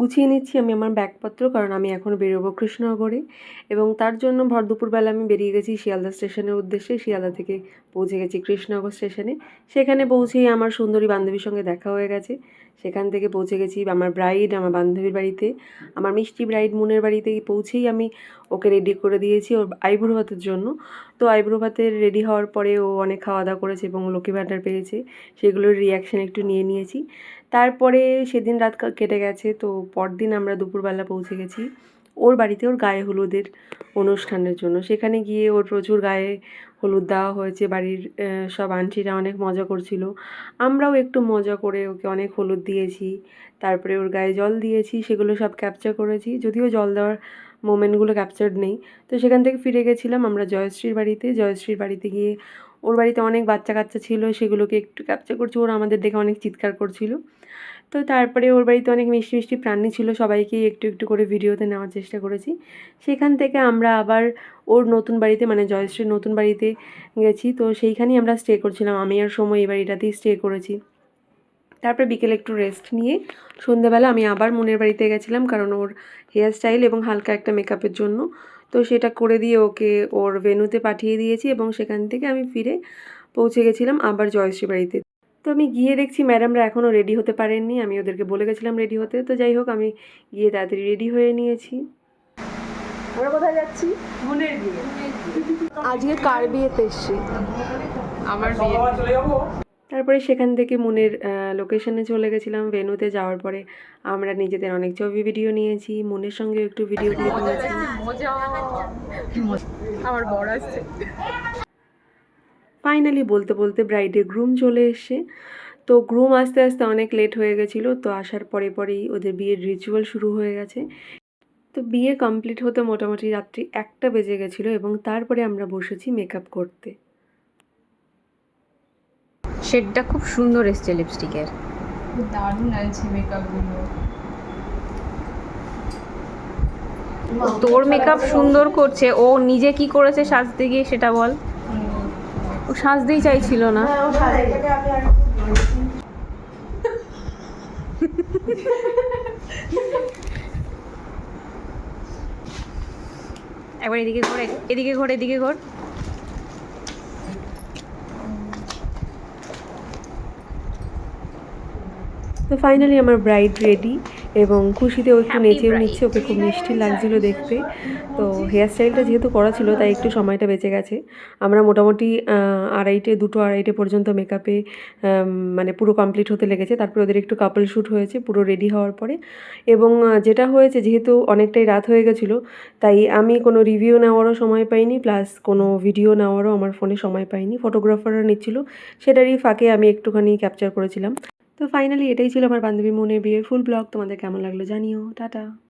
গুছিয়ে নিচ্ছি আমি আমার ব্যাগপত্র, কারণ আমি এখন বেরোবো কৃষ্ণনগরে। এবং তার জন্য ভর দুপুরবেলা আমি বেরিয়ে গেছি শিয়ালদা স্টেশনের উদ্দেশ্যে, শিয়ালদা থেকে পৌঁছে গেছি কৃষ্ণনগর স্টেশনে। সেখানে পৌঁছেই আমার সুন্দরী বান্ধবীর সঙ্গে দেখা হয়ে গেছে। সেখান থেকে পৌঁছে গেছি আমার ব্রাইড আমার বান্ধবীর বাড়িতে। আমার মিষ্টি ব্রাইড মুনের বাড়িতে পৌঁছেই আমি ওকে রেডি করে দিয়েছি ওর আইবুড়ো ভাতের জন্য। তো আইবুড়ো ভাতের রেডি হওয়ার পরে ও অনেক খাওয়া দাওয়া করেছে এবং লক্ষ্মী ভাণ্ডার পেয়েছে। সেগুলোর রিয়াকশান একটু নিয়ে নিয়েছি। তারপরে সেদিন রাত কেটে গেছে, তো পরদিন আমরা দুপুরবেলা পৌঁছে গেছি। ওর বাড়িতে ওর গায়ে হলুদের অনুষ্ঠানের জন্য। সেখানে গিয়ে ওর প্রচুর গায়ে হলুদ দেওয়া হয়েছে। বাড়ির সব আন্টিরা অনেক মজা করছিল। আমরাও একটু মজা করে ওকে অনেক হলুদ দিয়েছি। তারপরে ওর গায়ে জল দিয়েছি। সেগুলো সব ক্যাপচার করেছি। যদিও জল দেওয়ার মোমেন্টগুলো ক্যাপচার্ড নেই। তো সেখান থেকে ফিরে গেছিলাম আমরা জয়শ্রীর বাড়িতে। জয়শ্রীর বাড়িতে গিয়ে ওর বাড়িতে অনেক বাচ্চা কাচ্চা ছিল। সেগুলোকে একটু ক্যাপচার করছি। ওরা আমাদের দেখে অনেক চিৎকার করছিল। তো তারপরে ওর বাড়িতে অনেক মিষ্টি মিষ্টি প্রাণী ছিল, সবাইকেই একটু একটু করে ভিডিওতে নেওয়ার চেষ্টা করেছি। সেখান থেকে আমরা আবার ওর নতুন বাড়িতে মানে জয়শ্রীর নতুন বাড়িতে গেছি, তো সেইখানেই আমরা স্টে করছিলাম। আমি আর সময় এই বাড়িটাতেই স্টে করেছি। তারপরে বিকেলে একটু রেস্ট নিয়ে সন্ধ্যেবেলা আমি আবার মনের বাড়িতে গেছিলাম, কারণ ওর হেয়ার স্টাইল এবং হালকা একটা মেকআপের জন্য। তো সেটা করে দিয়ে ওকে ওর ভেনুতে পাঠিয়ে দিয়েছি এবং সেখান থেকে আমি ফিরে পৌঁছে গেছিলাম আবার জয়শ্রী বাড়িতে। তো আমি গিয়ে দেখছি ম্যাডামরা এখনও রেডি হতে পারেননি। আমি ওদেরকে বলে গেছিলাম রেডি হতে। তো যাই হোক আমি গিয়ে তাড়াতাড়ি রেডি হয়ে নিয়েছি। আমরা কোথায় যাচ্ছি? মনের বিয়ে। আজকে কার বিয়েতে এসছি? আমার বিয়ে। তারপরে সেখান থেকে মনের লোকেশনে চলে গেছিলাম। ভেনুতে যাওয়ার পরে আমরা নিজেদের অনেক ছবি ভিডিও নিয়েছি। মনের সঙ্গে একটু ভিডিও ক্লিপ নিয়েছি। আমার বড় আসছে। ফাইনালি বলতে বলতে ব্রাইডের গ্রুম চলে এসছে তো গ্রুম আস্তে আস্তে অনেক লেট হয়ে গেছিল তো আসার পরে পরেই ওদের বিয়ের রিচুয়াল শুরু হয়ে গেছে। তো বিয়ে কমপ্লিট হতে মোটামুটি রাত্রি একটা বেজে গেছিল এবং তারপরে আমরা বসেছি মেকআপ করতে। শেডটা খুব সুন্দর এসছে লিপস্টিকের দারুণ আছে মেকআপগুলো তোর মেকআপ সুন্দর করছে ও নিজে কি করেছে সাজতে গিয়ে সেটা বল। ও সাজতেই চাইছিল না। একবার এদিকে ঘোরে এদিকে ঘোর এদিকে ঘোর। তো ফাইনালি আমার ব্রাইড রেডি এবং খুশিতে ও একটু নেচেও নিচ্ছে ওকে খুব মিষ্টি লাগছিল দেখতে। তো হেয়ার স্টাইলটা যেহেতু করা ছিল তাই একটু সময়টা বেঁচে গেছে। আমরা মোটামুটি আড়াইটে দুটো আড়াইটে পর্যন্ত মেকআপে মানে পুরো কমপ্লিট হতে লেগেছে। তারপরে ওদের একটু কাপল শ্যুট হয়েছে পুরো রেডি হওয়ার পরে। এবং যেটা হয়েছে যেহেতু অনেকটাই রাত হয়ে গেছিল তাই আমি কোনো রিভিউ নেওয়ারও সময় পাইনি প্লাস কোনো ভিডিও নেওয়ারও আমার ফোনে সময় পাইনি। ফটোগ্রাফাররা নিচ্ছিল সেটারই ফাঁকে আমি একটুখানি ক্যাপচার করেছিলাম। তো ফাইনালি এটাই ছিল আমার বান্ধবী মনের বিয়ের ফুল ব্লগ তোমাদের কেমন লাগল জানিও। টাটা।